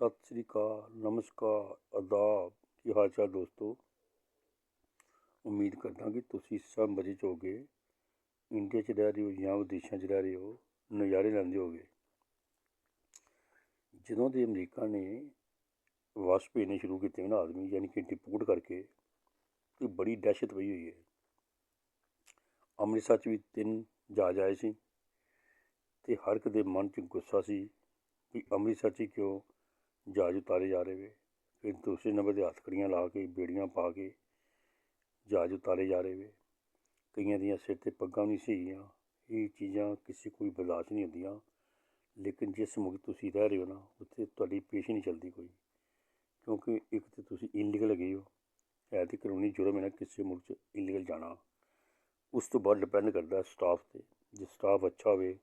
ਸਤਿ ਸ੍ਰੀ ਅਕਾਲ, ਨਮਸਕਾਰ, ਆਦਾਬ। ਕੀ ਹਾਲ ਚਾਲ ਦੋਸਤੋ? ਉਮੀਦ ਕਰਦਾ ਕਿ ਤੁਸੀਂ ਸਭ ਮਜ਼ੇ 'ਚ ਹੋਗੇ ਇੰਡੀਆ 'ਚ ਰਹਿ ਰਹੇ ਹੋ ਜਾਂ ਵਿਦੇਸ਼ਾਂ 'ਚ ਰਹਿ ਰਹੇ ਹੋ, ਨਜ਼ਾਰੇ ਲੈਂਦੇ ਹੋਗੇ ਜਦੋਂ ਦੇ ਅਮਰੀਕਾ ਨੇ ਵਾਪਸ ਭੇਜਣੇ ਸ਼ੁਰੂ ਕੀਤੇ ਨਾ ਆਦਮੀ, ਯਾਨੀ ਕਿ ਡਿਪੋਰਟ ਕਰਕੇ, ਤੇ ਬੜੀ ਦਹਿਸ਼ਤ ਪਈ ਹੋਈ ਹੈ। ਅੰਮ੍ਰਿਤਸਰ 'ਚ ਵੀ ਤਿੰਨ ਜਹਾਜ਼ ਆਏ ਸੀ, ਤੇ ਹਰ ਇੱਕ ਦੇ ਮਨ 'ਚ ਗੁੱਸਾ ਸੀ ਕਿ ਅੰਮ੍ਰਿਤਸਰ 'ਚ ਕਿਉਂ ਜਹਾਜ਼ ਉਤਾਰੇ ਜਾ ਰਹੇ ਵੇ। ਫਿਰ ਦੂਸਰੇ ਨੰਬਰ 'ਤੇ ਹੱਥਕੜੀਆਂ ਲਾ ਕੇ, ਬੇੜੀਆਂ ਪਾ ਕੇ ਜਹਾਜ਼ ਉਤਾਰੇ ਜਾ ਰਹੇ ਵੇ। ਕਈਆਂ ਦੀਆਂ ਸਿਰ 'ਤੇ ਪੱਗਾਂ ਨਹੀਂ ਸੀਗੀਆਂ ਇਹ ਚੀਜ਼ਾਂ ਕਿਸੇ ਕੋਈ ਬਰਦਾਸ਼ਤ ਨਹੀਂ ਹੁੰਦੀਆਂ। ਲੇਕਿਨ ਜਿਸ ਮੁਲਕ ਤੁਸੀਂ ਰਹਿ ਰਹੇ ਹੋ ਨਾ, ਉੱਥੇ ਤੁਹਾਡੀ ਪੇਸ਼ ਨਹੀਂ ਚੱਲਦੀ ਕੋਈ। ਕਿਉਂਕਿ ਇੱਕ ਤਾਂ ਤੁਸੀਂ ਇਲੀਗਲ ਹੈਗੇ ਹੋ। ਹੈ ਤੇ ਕਾਨੂੰਨੀ ਜੁਰਮ ਹੈ ਨਾ ਕਿਸੇ ਮੁਲਕ 'ਚ ਇਲੀਗਲ ਜਾਣਾ। ਉਸ ਤੋਂ ਬਾਅਦ ਡਿਪੈਂਡ ਕਰਦਾ ਸਟਾਫ 'ਤੇ। ਜੇ ਸਟਾਫ ਅੱਛਾ ਹੋਵੇ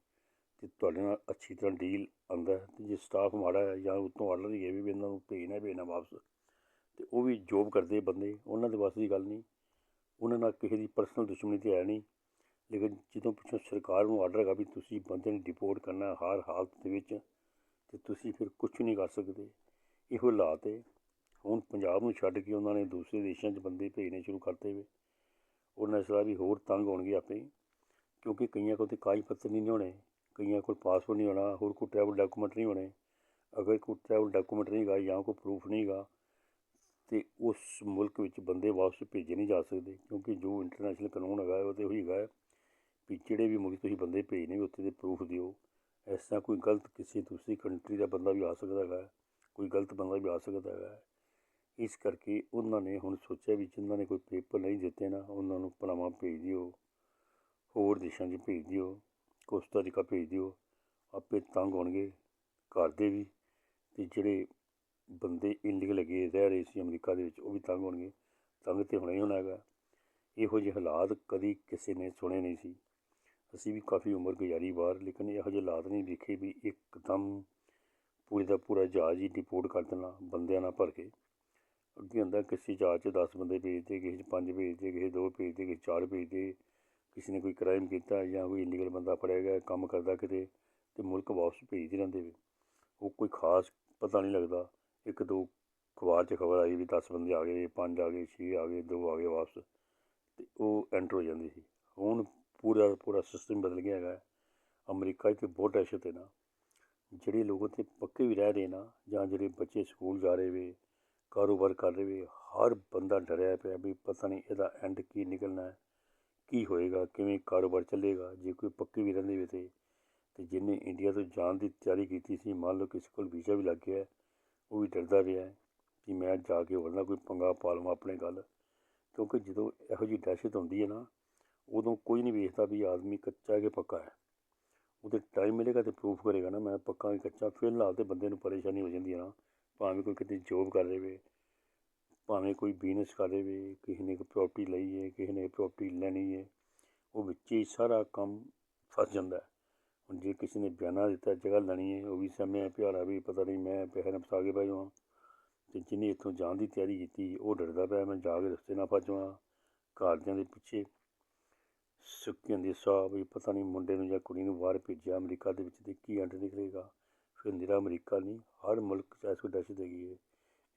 ਅਤੇ ਤੁਹਾਡੇ ਨਾਲ ਅੱਛੀ ਤਰ੍ਹਾਂ ਡੀਲ ਆਉਂਦਾ ਅਤੇ ਜੇ ਸਟਾਫ ਮਾੜਾ ਹੈ ਜਾਂ ਉੱਤੋਂ ਆਰਡਰ ਹੀ ਹੈ ਵੀ ਇਹਨਾਂ ਨੂੰ ਭੇਜਣਾ ਭੇਜਣਾ ਵਾਪਸ ਅਤੇ ਉਹ ਵੀ ਜੋਬ ਕਰਦੇ ਬੰਦੇ, ਉਹਨਾਂ ਦੇ ਵਾਸਤੇ ਦੀ ਗੱਲ ਨਹੀਂ। ਉਹਨਾਂ ਨਾਲ ਕਿਸੇ ਦੀ ਪਰਸਨਲ ਦੁਸ਼ਮਣੀ ਤਾਂ ਹੈ ਨਹੀਂ। ਲੇਕਿਨ ਜਦੋਂ ਪਿੱਛੋਂ ਸਰਕਾਰ ਨੂੰ ਆਰਡਰ ਹੈਗਾ ਵੀ ਤੁਸੀਂ ਬੰਦੇ ਨੂੰ ਡਿਪੋਰਟ ਕਰਨਾ ਹਰ ਹਾਲਤ ਦੇ ਵਿੱਚ, ਤੇ ਤੁਸੀਂ ਫਿਰ ਕੁਝ ਨਹੀਂ ਕਰ ਸਕਦੇ। ਇਹੋ ਹਾਲਾਤ ਹੈ। ਹੁਣ ਪੰਜਾਬ ਨੂੰ ਛੱਡ ਕੇ ਉਹਨਾਂ ਨੇ ਦੂਸਰੇ ਦੇਸ਼ਾਂ 'ਚ ਬੰਦੇ ਭੇਜਣੇ ਸ਼ੁਰੂ ਕਰਤੇ ਵੇ। ਉਹਨਾਂ ਇਸ ਵੀ ਹੋਰ ਤੰਗ ਹੋਣਗੇ ਆਪੇ ਕਿਉਂਕਿ ਕਈਆਂ ਕੋਲ ਤੇ ਕਾਗਜ਼ ਪੱਤਰ ਨਹੀਂ ਹੋਣੇ। ਕਈਆਂ ਕੋਲ ਪਾਸਪੋਰਟ ਨਹੀਂ ਹੋਣਾ, ਹੋਰ ਕੋਈ ਟਰੈਵਲ ਡਾਕੂਮੈਂਟ ਨਹੀਂ ਹੋਣੇ। ਅਗਰ ਕੋਈ ਟਰੈਵਲ ਡਾਕੂਮੈਂਟ ਨਹੀਂ ਹੈਗਾ ਜਾਂ ਕੋਈ ਪ੍ਰੂਫ ਨਹੀਂ ਹੈਗਾ, ਤੇ ਉਸ ਮੁਲਕ ਵਿੱਚ ਬੰਦੇ ਵਾਪਸ ਭੇਜੇ ਨਹੀਂ ਜਾ ਸਕਦੇ, ਕਿਉਂਕਿ ਜੋ ਇੰਟਰਨੈਸ਼ਨਲ ਕਾਨੂੰਨ ਹੈਗਾ ਉਹ ਤੇ ਉਹੀ ਹੈਗਾ ਵੀ ਜਿਹੜੇ ਵੀ ਮੁਲਕ ਤੁਸੀਂ ਬੰਦੇ ਭੇਜਨੇ ਉੱਥੇ ਦੇ ਪ੍ਰੂਫ ਦਿਓ। ਇਸ ਤਰ੍ਹਾਂ ਕੋਈ ਗਲਤ ਕਿਸੇ ਦੂਸਰੀ ਕੰਟਰੀ ਦਾ ਬੰਦਾ ਵੀ ਆ ਸਕਦਾ ਹੈਗਾ, ਕੋਈ ਗਲਤ ਬੰਦਾ ਵੀ ਆ ਸਕਦਾ ਹੈਗਾ। ਇਸ ਕਰਕੇ ਉਹਨਾਂ ਨੇ ਹੁਣ ਸੋਚਿਆ ਵੀ ਜਿਨ੍ਹਾਂ ਨੇ ਕੋਈ ਪੇਪਰ ਨਹੀਂ ਦਿੱਤੇ ਨਾ, ਉਹਨਾਂ ਨੂੰ ਪਨਾਮਾ ਭੇਜ ਦਿਓ, ਹੋਰ ਦੇਸ਼ਾਂ 'ਚ ਭੇਜ ਦਿਓ। ਕੋਸਟਾ ਭੇਜ ਦਿਓ। ਆਪੇ ਤੰਗ ਹੋਣਗੇ ਘਰ ਦੇ ਵੀ ਅਤੇ ਜਿਹੜੇ ਬੰਦੇ ਇਲੀਗਲ ਹੈਗੇ ਰਹਿ ਰਹੇ ਸੀ ਅਮਰੀਕਾ ਦੇ ਵਿੱਚ, ਉਹ ਵੀ ਤੰਗ ਹੋਣਗੇ। ਤੰਗ ਤਾਂ ਹੋਣਾ ਹੀ ਹੋਣਾ ਹੈਗਾ। ਇਹੋ ਜਿਹੇ ਹਾਲਾਤ ਕਦੀ ਕਿਸੇ ਨੇ ਸੁਣੇ ਨਹੀਂ ਸੀ। ਅਸੀਂ ਵੀ ਕਾਫੀ ਉਮਰ ਗੁਜ਼ਾਰੀ ਬਾਹਰ, ਲੇਕਿਨ ਇਹੋ ਜਿਹੇ ਹਾਲਾਤ ਨਹੀਂ ਦੇਖੇ ਵੀ ਇੱਕਦਮ ਪੂਰੇ ਦਾ ਪੂਰਾ ਜਹਾਜ਼ ਹੀ ਡਿਪੋਰਟ ਕਰ ਦੇਣਾ, ਬੰਦਿਆਂ ਨਾਲ ਭਰ ਕੇ। ਅੱਗੇ ਹੁੰਦਾ, ਕਿਸੇ ਜਹਾਜ਼ 'ਚ 10 ਬੰਦੇ ਭੇਜਦੇ, ਕਿਸੇ 'ਚ 5 ਭੇਜਦੇ, ਕਿਸੇ 2 ਭੇਜਦੇ, ਕਿਸੇ 4 ਭੇਜਦੇ। ਕਿਸੇ ਨੇ ਕੋਈ ਕ੍ਰਾਈਮ ਕੀਤਾ ਜਾਂ ਕੋਈ ਇਲੀਗਲ ਬੰਦਾ ਫੜਿਆ ਗਿਆ, ਕੰਮ ਕਰਦਾ ਕਿਤੇ ਤੇ ਮੁਲਕ ਵਾਪਸ ਭੇਜਦੇ ਰਹਿੰਦੇ ਵੇ। ਉਹ ਕੋਈ ਖਾਸ ਪਤਾ ਨਹੀਂ ਲੱਗਦਾ। ਇੱਕ ਦੋ ਅਖਬਾਰ 'ਚ ਖਬਰ ਆਈ ਵੀ 10 ਬੰਦੇ ਆ ਗਏ 5 ਆ ਗਏ 6 ਆ ਗਏ 2 ਆ ਗਏ ਵਾਪਸ ਤੇ ਉਹ ਐਂਟਰ ਹੋ ਜਾਂਦੇ ਸੀ। ਹੁਣ ਪੂਰਾ ਪੂਰਾ ਸਿਸਟਮ ਬਦਲ ਗਿਆ ਹੈਗਾ। ਅਮਰੀਕਾ 'ਚ ਬਹੁਤ ਦਹਿਸ਼ਤ ਹੈ ਨਾ। ਜਿਹੜੇ ਲੋਕ ਉੱਥੇ ਪੱਕੇ ਵੀ ਰਹਿ ਰਹੇ ਨਾ ਜਾਂ ਜਿਹੜੇ ਬੱਚੇ ਸਕੂਲ ਜਾ ਰਹੇ ਵੇ, ਕਾਰੋਬਾਰ ਕਰ ਰਹੇ ਵੇ, ਹਰ ਬੰਦਾ ਡਰਿਆ ਪਿਆ ਵੀ ਪਤਾ ਨਹੀਂ ਇਹਦਾ ਐਂਡ ਕੀ ਨਿਕਲਣਾ ਹੈ। ਕੀ ਹੋਏਗਾ, ਕਿਵੇਂ ਕਾਰੋਬਾਰ ਚੱਲੇਗਾ, ਜੇ ਕੋਈ ਪੱਕੇ ਵੀ ਰਹਿੰਦੇ ਵੇ ਤੇ ਤੇ ਜਿਹਨੇ ਇੰਡੀਆ ਤੋਂ ਜਾਣ ਦੀ ਤਿਆਰੀ ਕੀਤੀ ਸੀ, ਮੰਨ ਲਓ ਕਿਸੇ ਕੋਲ ਵੀਜ਼ਾ ਵੀ ਲੱਗ ਗਿਆ ਉਹ ਵੀ ਡਰਦਾ ਪਿਆ ਕਿ ਮੈਂ ਜਾ ਕੇ ਹੋਰ ਨਾ ਕੋਈ ਪੰਗਾ ਪਾ ਲਵਾਂ ਆਪਣੇ ਗੱਲ। ਕਿਉਂਕਿ ਜਦੋਂ ਇਹੋ ਜਿਹੀ ਦਹਿਸ਼ਤ ਹੁੰਦੀ ਹੈ ਨਾ, ਉਦੋਂ ਕੋਈ ਨਹੀਂ ਵੇਖਦਾ ਵੀ ਆਦਮੀ ਕੱਚਾ ਹੈ ਕਿ ਪੱਕਾ ਹੈ। ਉਹਦੇ ਟਾਈਮ ਮਿਲੇਗਾ ਤੇ ਪ੍ਰੂਫ ਕਰੇਗਾ ਨਾ, ਮੈਂ ਪੱਕਾ ਕਿ ਕੱਚਾ, ਫਿਲਹਾਲ ਤੇ ਬੰਦੇ ਨੂੰ ਪਰੇਸ਼ਾਨੀ ਹੋ ਜਾਂਦੀ ਹੈ ਨਾ, ਭਾਵੇਂ ਕੋਈ ਕਿਤੇ ਜੋਬ ਕਰ ਰਹੇ ਭਾਵੇਂ ਕੋਈ ਬਿਜ਼ਨਸ ਕਰ ਰਹੇ ਕਿਸੇ ਨੇ ਕੋਈ ਪ੍ਰੋਪਰਟੀ ਲਈ ਹੈ, ਕਿਸੇ ਨੇ ਪ੍ਰੋਪਰਟੀ ਲੈਣੀ ਹੈ, ਉਹ ਵਿੱਚ ਹੀ ਸਾਰਾ ਕੰਮ ਫਸ ਜਾਂਦਾ ਹੁਣ ਜੇ ਕਿਸੇ ਨੇ ਬਿਆਨਾ ਦਿੱਤਾ, ਜਗ੍ਹਾ ਲੈਣੀ ਹੈ, ਉਹ ਵੀ ਸਮਿਆ ਪਿਆਰਾ ਵੀ ਪਤਾ ਨਹੀਂ, ਮੈਂ ਪੈਸੇ ਨਾ ਫਸਾ ਕੇ ਪੈ ਜਾਵਾਂ। ਤੇ ਜਿਹਨੇ ਇੱਥੋਂ ਜਾਣ ਦੀ ਤਿਆਰੀ ਕੀਤੀ, ਉਹ ਡਰਦਾ ਪਿਆ, ਮੈਂ ਜਾ ਕੇ ਰਸਤੇ ਨਾ ਫਸ ਜਾਵਾਂ। ਘਰਦਿਆਂ ਦੇ ਪਿੱਛੇ ਸੁੱਕੀ ਹੁੰਦੀ ਸਾਹ ਵੀ ਪਤਾ ਨਹੀਂ ਮੁੰਡੇ ਨੂੰ ਜਾਂ ਕੁੜੀ ਨੂੰ ਬਾਹਰ ਭੇਜਿਆ, ਅਮਰੀਕਾ ਦੇ ਵਿੱਚ ਤੇ ਕੀ ਅੰਡ ਨਿਕਲੇਗਾ। ਫਿਰ ਨਿਰਾ ਅਮਰੀਕਾ ਨਹੀਂ, ਹਰ ਮੁਲਕ 'ਚ ਐਸੀ ਦਹਿਸ਼ਤ ਹੈਗੀ ਹੈ।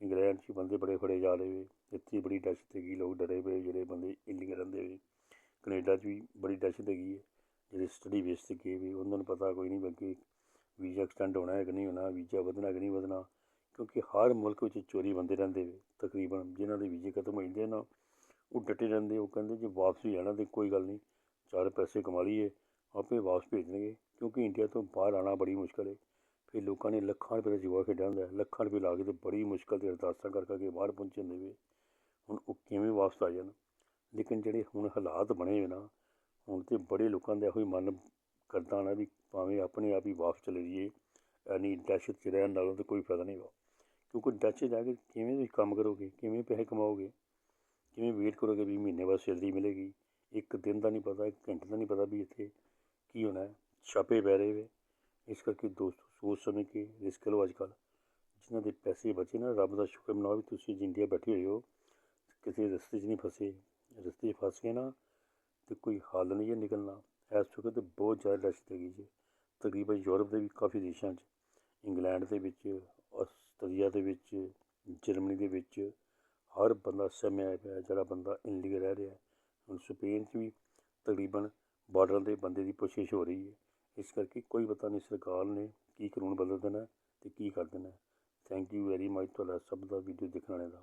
ਇੰਗਲੈਂਡ 'ਚ ਬੰਦੇ ਬੜੇ ਫੜੇ ਜਾ ਰਹੇ ਵੇ ਇੱਥੇ ਬੜੀ ਦਹਿਸ਼ਤ ਹੈਗੀ, ਲੋਕ ਡਰੇ ਪਏ ਜਿਹੜੇ ਬੰਦੇ ਇਲੀਗਲ ਰਹਿੰਦੇ ਵੇ ਕੈਨੇਡਾ 'ਚ ਵੀ ਬੜੀ ਦਹਿਸ਼ਤ ਹੈਗੀ ਹੈ। ਜਿਹੜੇ ਸਟੱਡੀ ਬੇਸ 'ਤੇ ਗਏ ਵੀ, ਉਹਨਾਂ ਨੂੰ ਪਤਾ ਕੋਈ ਨਹੀਂ ਬਾਕੀ ਵੀਜ਼ਾ ਐਕਸਟੈਂਡ ਹੋਣਾ ਹੈ ਕਿ ਨਹੀਂ ਹੋਣਾ, ਵੀਜ਼ਾ ਵਧਣਾ ਕਿ ਨਹੀਂ ਵਧਣਾ। ਕਿਉਂਕਿ ਹਰ ਮੁਲਕ ਵਿੱਚ ਚੋਰੀ ਬੰਦੇ ਰਹਿੰਦੇ ਵੇ ਤਕਰੀਬਨ ਜਿਨ੍ਹਾਂ ਦੇ ਵੀਜ਼ੇ ਖਤਮ ਹੋ ਜਾਂਦੇ ਨਾ, ਉਹ ਡਟੇ ਰਹਿੰਦੇ ਉਹ ਕਹਿੰਦੇ ਜੇ ਵਾਪਸ ਹੀ ਜਾਣਾ ਤੇ ਕੋਈ ਗੱਲ ਨਹੀਂ ਚਾਰ ਪੈਸੇ ਕਮਾ ਲਈਏ, ਆਪੇ ਵਾਪਸ ਭੇਜ ਦੇਣਗੇ। ਕਿਉਂਕਿ ਇੰਡੀਆ ਤੋਂ ਬਾਹਰ ਆਣਾ ਬੜੀ ਮੁਸ਼ਕਲ ਹੈ। ਫਿਰ ਲੋਕਾਂ ਨੇ ਲੱਖਾਂ ਰੁਪਏ ਦਾ ਜੂਆ ਖੇਡਿਆ ਹੁੰਦਾ ਲੱਖਾਂ ਰੁਪਏ ਲਾ ਕੇ ਤੇ ਬੜੀ ਮੁਸ਼ਕਲ ਤੇ ਅਰਦਾਸਾਂ ਕਰ ਕਰਕੇ ਬਾਹਰ ਪਹੁੰਚੇ ਹੁੰਦੇ ਵੇ। ਹੁਣ ਉਹ ਕਿਵੇਂ ਵਾਪਸ ਆ ਜਾਣ? ਲੇਕਿਨ ਜਿਹੜੇ ਹੁਣ ਹਾਲਾਤ ਬਣੇ ਹੋਏ ਨਾ, ਹੁਣ ਤੇ ਬੜੇ ਲੋਕਾਂ ਦਾ ਇਹੋ ਹੀ ਮਨ ਕਰਦਾ ਨਾ ਵੀ ਭਾਵੇਂ ਆਪਣੇ ਆਪ ਹੀ ਵਾਪਸ ਚਲੇ ਜਾਈਏ, ਐਨੀ ਦਹਿਸ਼ਤ 'ਚ ਰਹਿਣ ਨਾਲੋਂ ਤਾਂ ਕੋਈ ਫਾਇਦਾ ਨਹੀਂ ਵਾ। ਕਿਉਂਕਿ ਦਹਿਸ਼ਤ ਜਾ ਕੇ ਕਿਵੇਂ ਤੁਸੀਂ ਕੰਮ ਕਰੋਗੇ? ਕਿਵੇਂ ਪੈਸੇ ਕਮਾਓਗੇ? ਕਿਵੇਂ ਵੇਟ ਕਰੋਗੇ ਵੀ ਮਹੀਨੇ ਬਾਅਦ ਸੈਲਰੀ ਮਿਲੇਗੀ? ਇੱਕ ਦਿਨ ਦਾ ਨਹੀਂ ਪਤਾ, ਇੱਕ ਘੰਟੇ ਦਾ ਨਹੀਂ ਪਤਾ ਵੀ ਇੱਥੇ ਕੀ ਹੋਣਾ ਛਾਪੇ ਪੈ ਰਹੇ ਵੇ। ਇਸ ਕਰਕੇ ਦੋਸਤੋ ਸੋਚ ਸਮਝ ਕੇ ਰਿਸਕ ਲਓ ਅੱਜ ਕੱਲ੍ਹ ਜਿਨ੍ਹਾਂ ਦੇ ਪੈਸੇ ਬਚੇ ਨਾ, ਰੱਬ ਦਾ ਸ਼ੁਕਰ ਮਨਾਓ ਵੀ ਤੁਸੀਂ ਇੰਡੀਆ ਬੈਠੇ ਹੋਏ ਹੋ ਕਿਸੇ ਰਸਤੇ 'ਚ ਨਹੀਂ ਫਸੇ। ਰਸਤੇ 'ਚ ਫਸ ਗਏ ਨਾ ਤੇ ਕੋਈ ਹੱਲ ਨਹੀਂ ਹੈ ਨਿਕਲਣਾ। ਇਸ ਵਕਤ ਬਹੁਤ ਜ਼ਿਆਦਾ ਦਹਿਸ਼ਤ ਹੈਗੀ ਜੀ। ਤਕਰੀਬਨ ਯੂਰਪ ਦੇ ਵੀ ਕਾਫੀ ਦੇਸ਼ਾਂ 'ਚ, ਇੰਗਲੈਂਡ ਦੇ ਵਿੱਚ ਆਸਟਰੀਆ ਦੇ ਵਿੱਚ, ਜਰਮਨੀ ਦੇ ਵਿੱਚ ਹਰ ਬੰਦਾ ਸਹਿਮਿਆ ਪਿਆ, ਜਿਹੜਾ ਬੰਦਾ ਇਨਲੀਗਲ ਰਹਿ ਰਿਹਾ। ਹੁਣ ਸਪੇਨ 'ਚ ਵੀ ਤਕਰੀਬਨ ਬਾਰਡਰਾਂ ਦੇ ਬੰਦੇ ਦੀ ਕੋਸ਼ਿਸ਼ ਹੋ ਰਹੀ ਹੈ। ਇਸ ਕਰਕੇ ਕੋਈ ਪਤਾ ਨਹੀਂ ਸਰਕਾਰ ਨੇ ਕੀ ਕਾਨੂੰਨ ਬਦਲ ਦੇਣਾ ਅਤੇ ਕੀ ਕਰ ਦੇਣਾ ਥੈਂਕ ਯੂ ਵੈਰੀ ਮਚ ਤੁਹਾਡਾ ਸਭ ਦਾ ਵੀਡੀਓ ਦੇਖਣ ਵਾਲਿਆਂ ਦਾ।